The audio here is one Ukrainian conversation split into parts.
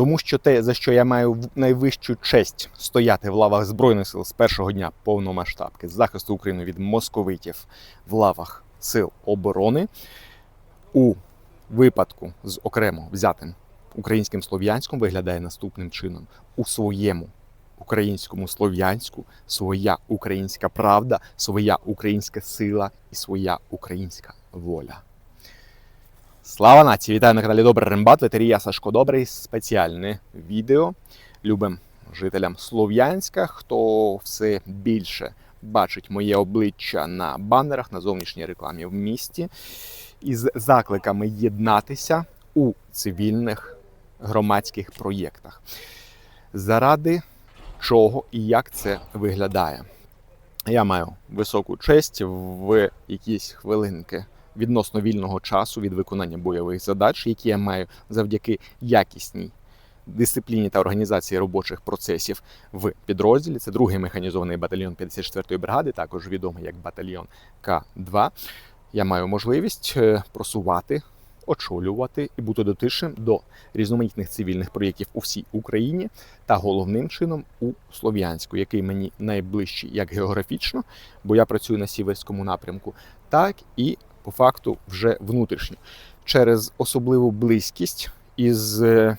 Тому що те, за що я маю найвищу честь стояти в лавах Збройних сил з першого дня повномасштабки захисту України від московитів в лавах Сил оборони, у випадку з окремо взятим українським слов'янськом виглядає наступним чином: у своєму українському слов'янську своя українська правда, своя українська сила і своя українська воля. Слава нації! Вітаю на каналі Добрий Рембат, ветерія Сашко Добрий. Спеціальне відео любим жителям Слов'янська, хто все більше бачить моє обличчя на банерах на зовнішній рекламі в місті із закликами єднатися у цивільних громадських проєктах. Заради чого і як це виглядає. Я маю високу честь в якісь хвилинки відносно вільного часу від виконання бойових задач, які я маю завдяки якісній дисципліні та організації робочих процесів в підрозділі. Це другий механізований батальйон 54-ї бригади, також відомий як батальйон К2. Я маю можливість е, просувати, очолювати і бути дотичним до різноманітних цивільних проєктів у всій Україні та головним чином у Слов'янську, який мені найближчий як географічно, бо я працюю на сіверському напрямку, так і по факту вже внутрішньо через особливу близькість із е,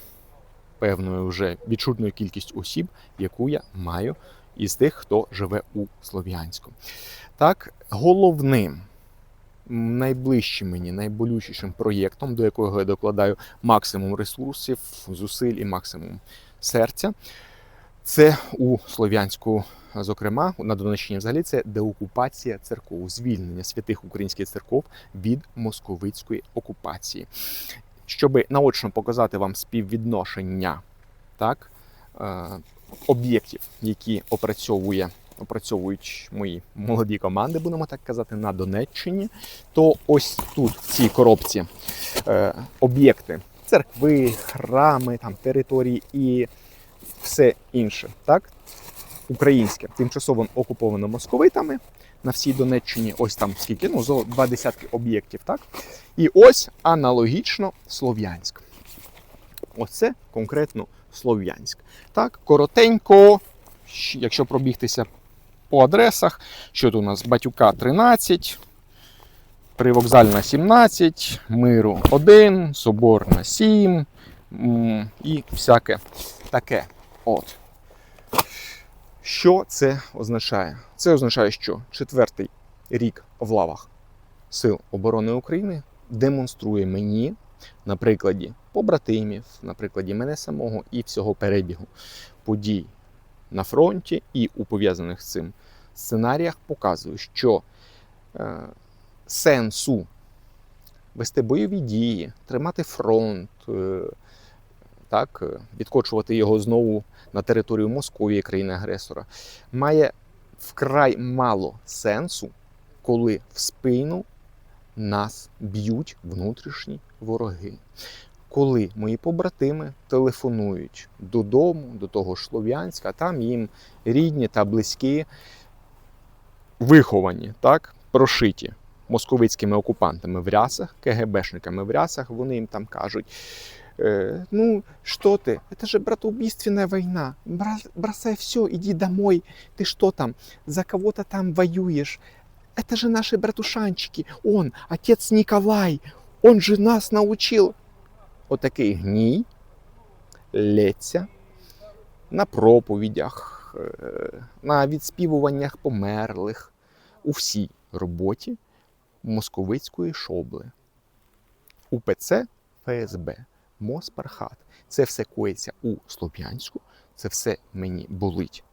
певною вже відчутною кількістю осіб, яку я маю із тих, хто живе у Слов'янську. Так, головним. Найближчим мені, найболючішим проєктом, до якого я докладаю максимум ресурсів, зусиль і максимум серця, це у Слов'янську, зокрема, на Донеччині взагалі це деокупація церков, звільнення святих українських церков від московицької окупації. Щоб наочно показати вам співвідношення так, е, об'єктів, які опрацьовує, опрацьовують мої молоді команди, будемо так казати, на Донеччині, то ось тут, в цій коробці, е, об'єкти церкви, храми, там, території і все інше, так? Українське, тимчасово окуповано московитами на всій Донеччині, ось там скільки, ну, зо два десятки об'єктів, так? І ось аналогічно Слов'янськ. Оце конкретно Слов'янськ. Так, коротенько, якщо пробігтися по адресах, що тут у нас Батюка 13, Привокзальна 17, Миру 1, Соборна 7 і всяке таке. От. Що це означає? Це означає, що четвертий рік в лавах Сил оборони України демонструє мені на прикладі побратимів, на прикладі мене самого і всього перебігу подій на фронті і у пов'язаних з цим сценаріях показує, що е, сенсу вести бойові дії, тримати фронт, е, так, е, відкочувати його знову на територію Московії, країни-агресора, має вкрай мало сенсу, коли в спину нас б'ють внутрішні вороги. Коли мої побратими телефонують додому, до того ж Слов'янська, там їм рідні та близькі виховані, так, прошиті московицькими окупантами в рясах, КГБшниками в рясах, вони їм там кажуть. Э, ну, что ты? Это же братоубийственная война. Бра- бросай все, иди домой. Ты что там? За кого-то там воюешь? Это же наши братушанчики. Он, отец Николай. Он же нас научил. Отакий гній лється на проповідях, е, на відспівуваннях померлих у всій роботі московицької шобли. УПЦ ФСБ. Моспархат. Це все коїться у Слов'янську, це все мені болить.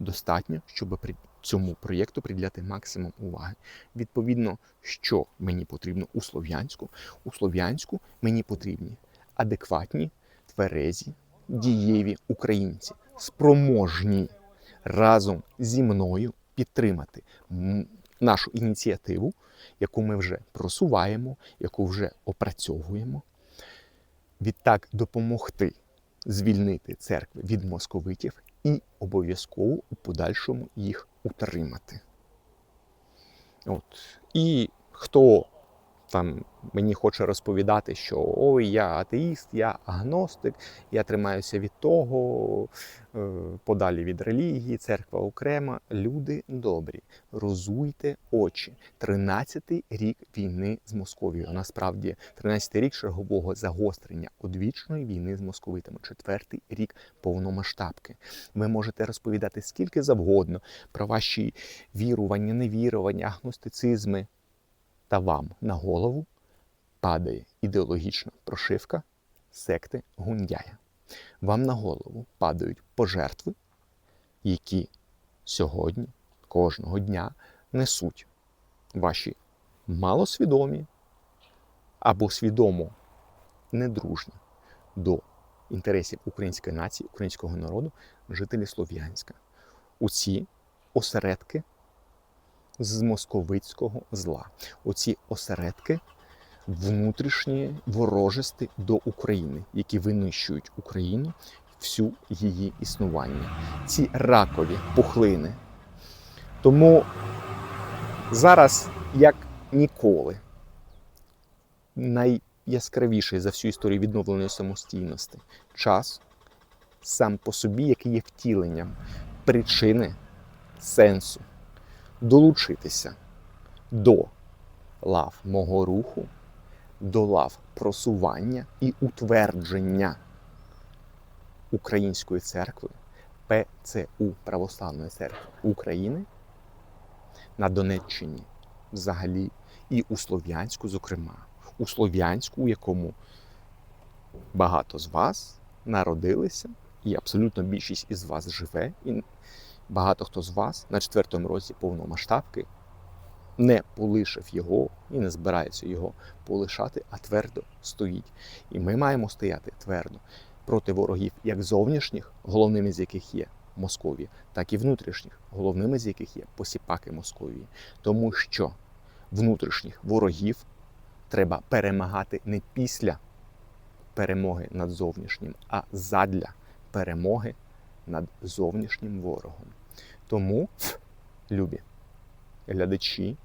Достатньо, щоб при цьому проєкту приділяти максимум уваги. Відповідно, що мені потрібно у Слов'янську? У Слов'янську мені потрібні адекватні, тверезі, дієві українці, спроможні разом зі мною підтримати нашу ініціативу, яку ми вже просуваємо, яку вже опрацьовуємо відтак допомогти звільнити церкви від московитів і обов'язково у подальшому їх утримати. От. І хто там мені хоче розповідати, що ой, я атеїст, я агностик, я тримаюся від того, е, подалі від релігії, церква окрема. Люди добрі, розуйте очі. 13-й рік війни з Московією. Насправді, 13-й рік чергового загострення одвічної війни з московитами. Четвертий рік повномасштабки. Ви можете розповідати скільки завгодно про ваші вірування, невірування, агностицизми. Та вам на голову падає ідеологічна прошивка секти Гундяя. Вам на голову падають пожертви, які сьогодні, кожного дня несуть ваші малосвідомі або свідомо недружні до інтересів української нації, українського народу, жителі Слов'янська. У ці осередки з московицького зла. Оці осередки внутрішні ворожості до України, які винищують Україну всю її існування. Ці ракові пухлини. Тому зараз, як ніколи, найяскравіший за всю історію відновленої самостійності час сам по собі, який є втіленням причини сенсу долучитися до лав мого руху, до лав просування і утвердження Української церкви ПЦУ Православної церкви України на Донеччині взагалі і у Слов'янську, зокрема, у Слов'янську, у якому багато з вас народилися, і абсолютно більшість із вас живе. І багато хто з вас на четвертому році повномасштабки не полишив його і не збирається його полишати, а твердо стоїть. І ми маємо стояти твердо проти ворогів, як зовнішніх, головними з яких є Московія, так і внутрішніх, головними з яких є посіпаки Московії. Тому що внутрішніх ворогів треба перемагати не після перемоги над зовнішнім, а задля перемоги над зовнішнім ворогом. Тому, любі глядачі,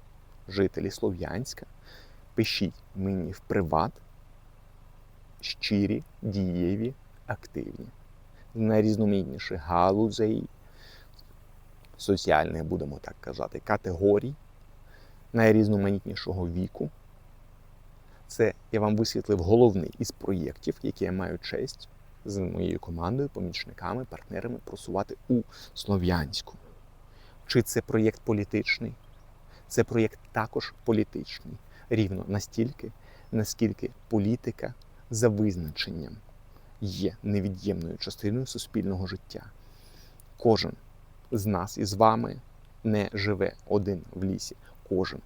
жителі Слов'янська, пишіть мені в приват щирі, дієві, активні, з найрізноманітніших галузей, соціальних, будемо так казати, категорій, найрізноманітнішого віку. Це я вам висвітлив головний із проєктів, які я маю честь з моєю командою, помічниками, партнерами просувати у Слов'янську. Чи це проєкт політичний? Це проєкт також політичний, рівно настільки, наскільки політика за визначенням є невід'ємною частиною суспільного життя. Кожен з нас із вами не живе один в лісі. Кожен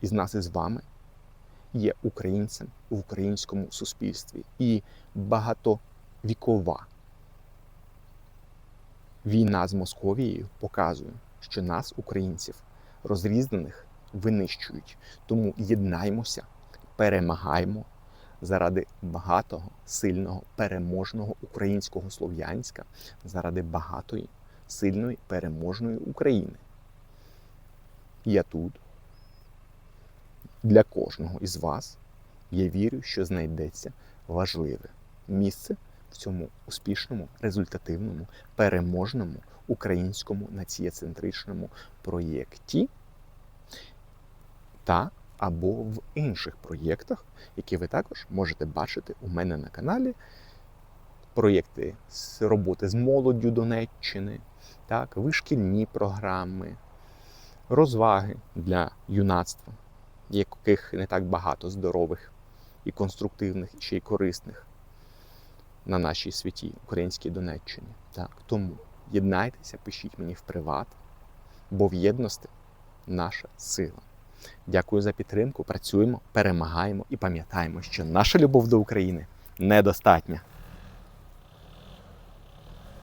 із нас із вами є українцем в українському суспільстві і багатовікова війна з Московією показує, що нас, українців, розрізнених, винищують. Тому єднаймося, перемагаємо заради багатого, сильного, переможного українського Слов'янська, заради багатої, сильної, переможної України. Я тут для кожного із вас. Я вірю, що знайдеться важливе місце в цьому успішному, результативному, переможному українському націєцентричному проєкті та або в інших проєктах, які ви також можете бачити у мене на каналі. Проєкти з роботи з молоддю Донеччини, так, вишкільні програми, розваги для юнацтва яких не так багато здорових і конструктивних, ще й корисних на нашій світі українській Донеччині. Так, Тому єднайтеся, пишіть мені в приват, бо в єдності наша сила. Дякую за підтримку. Працюємо, перемагаємо і пам'ятаємо, що наша любов до України недостатня.